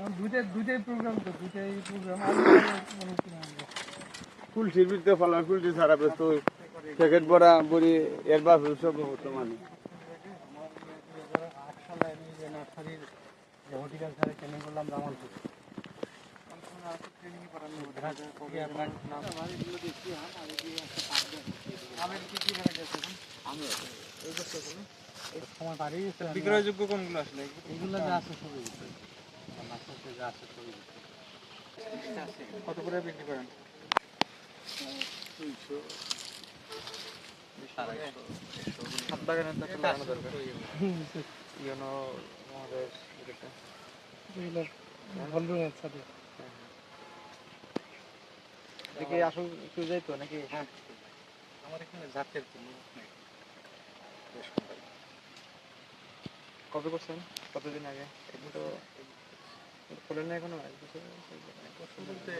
এখন দুইটাই দুইটাই প্রোগ্রাম তো দুইটাই প্রোগ্রাম ছাড়া তো প্যাকেট বড়া বড়ি এর বাপ সব হতো মানে হর্টিকালচারে ট্রেনিং করলাম রামালপুর বিক্রয়যোগ্য কোনগুলো আসলে? এগুলো যা আছে সবই। কত করে বিক্রি করেন? সাত বাগানের তো লাগানো দরকার আমাদের আসল কেউ যাইতো নাকি? আমার এখানে জাতের কোনো কবে করছেন? কতদিন আগে? এগুলো তো খোলেন না এখনও? এক বছর বলতে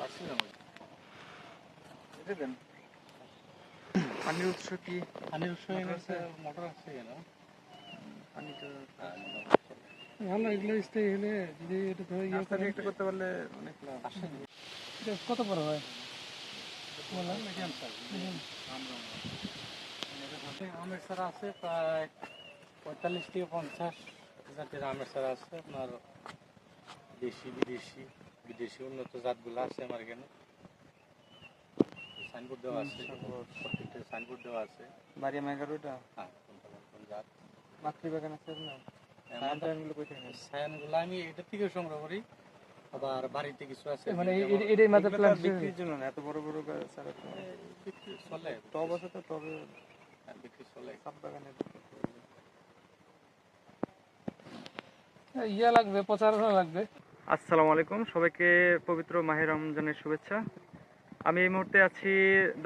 পাচ্ছিলাম এটা দেন। পানির উৎস কি? পানির উৎস মোটর আছে? কেন ভালো এগুলো স্থায়ী হলে যদি এটা ধরে ইয়ে একটা করতে পারলে অনেক লাভ। কত বড় হয়? আমের চারা আছে প্রায় পঁয়তাল্লিশ থেকে পঞ্চাশ জাতের আমের চারা আছে। আপনার দেশি বিদেশি বিদেশি উন্নত জাতগুলো আছে আমার এখানে। সাইনবোর্ড দেওয়া আছে প্রত্যেকটা সাইনবোর্ড দেওয়া আছে। বাড়ি আমার এগারোটা হ্যাঁ কোন জাত? মাতৃবাগান আছে আমার সায়ানগুলো কোথায় নেই সায়ানগুলো আমি এটা থেকে সংগ্রহ করি। আবার বাড়িতে কিছু আছে মানে যেমন- এটাই মাত্র এগুলো বিক্রির জন্য না এত বড় বড় গাছ ছাড়া তো এ, বিক্রি চলে। টব আছে তো টবে হ্যাঁ, বিক্রি চলে। সাত বাগানের ইয়া লাগবে প্রচারণা লাগবে। আসসালামু আলাইকুম। সবাইকে পবিত্র মাহের রমজানের শুভেচ্ছা। আমি এই মুহূর্তে আছি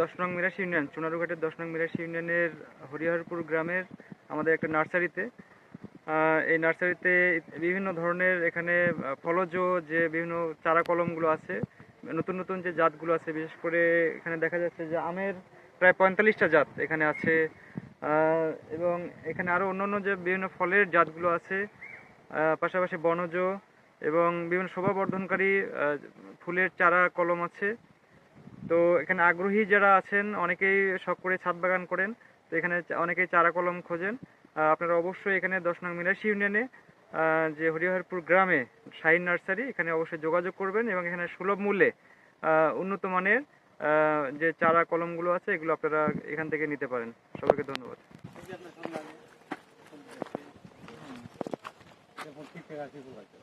দশ নং মিরাশি ইউনিয়ন, চুনারুঘাটের দশ নং মিরাশি ইউনিয়নের হরিহরপুর গ্রামের আমাদের একটা নার্সারিতে। এই নার্সারিতে বিভিন্ন ধরনের এখানে ফলজ যে বিভিন্ন চারা কলমগুলো আছে, নতুন নতুন যে জাতগুলো আছে, বিশেষ করে এখানে দেখা যাচ্ছে যে আমের প্রায় পঁয়তাল্লিশটা জাত এখানে আছে। এবং এখানে আরও অন্যান্য যে বিভিন্ন ফলের জাতগুলো আছে পাশাপাশি বনজ এবং বিভিন্ন শোভা বর্ধনকারী ফুলের চারা, কলম আছে। তো এখানে আগ্রহী যারা আছেন, অনেকেই শখ করে ছাদ বাগান করেন। তো এখানে অনেকেই চারা, কলম খোঁজেন। আপনারা অবশ্যই এখানে দশ নং মিরাশি ইউনিয়নে যে হরিহরপুর গ্রামে শাহিন নার্সারি, এখানে অবশ্যই যোগাযোগ করবেন এবং এখানে সুলভ মূল্যে উন্নত মানের যে চারা, কলমগুলো আছে, এগুলো আপনারা এখান থেকে নিতে পারেন। সবাইকে ধন্যবাদ। ফুল আছে?